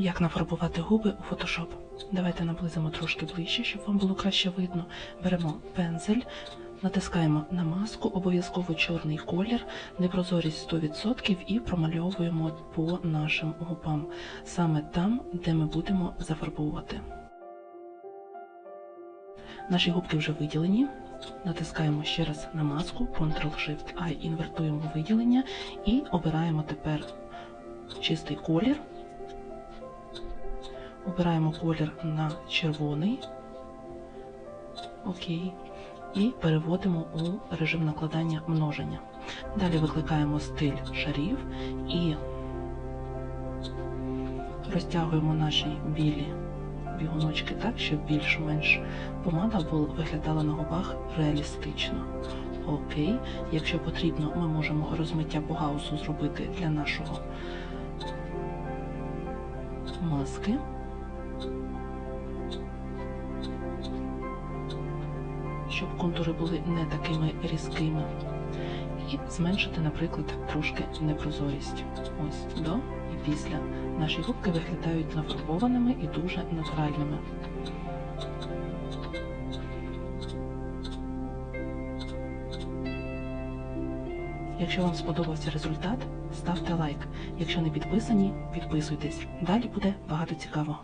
Як нафарбувати губи у Photoshop? Давайте наблизимо трошки ближче, щоб вам було краще видно. Беремо пензель, натискаємо на маску, обов'язково чорний колір, непрозорість 100% і промальовуємо по нашим губам, саме там, де ми будемо зафарбовувати. Наші губки вже виділені. Натискаємо ще раз на маску, Ctrl-Shift-I, інвертуємо виділення і обираємо тепер чистий колір. Обираємо колір на червоний. Окей. І переводимо у режим накладання множення. Далі викликаємо стиль шарів і розтягуємо наші білі бігуночки так, щоб більш-менш помада виглядала на губах реалістично. Окей, якщо потрібно, ми можемо розмиття по гаусу зробити для нашого маски. Щоб контури були не такими різкими. І зменшити, наприклад, трошки непрозорість. Ось до і після. Наші губки виглядають нафарбованими і дуже натуральними. Якщо вам сподобався результат, ставте лайк. Якщо не підписані, підписуйтесь. Далі буде багато цікавого.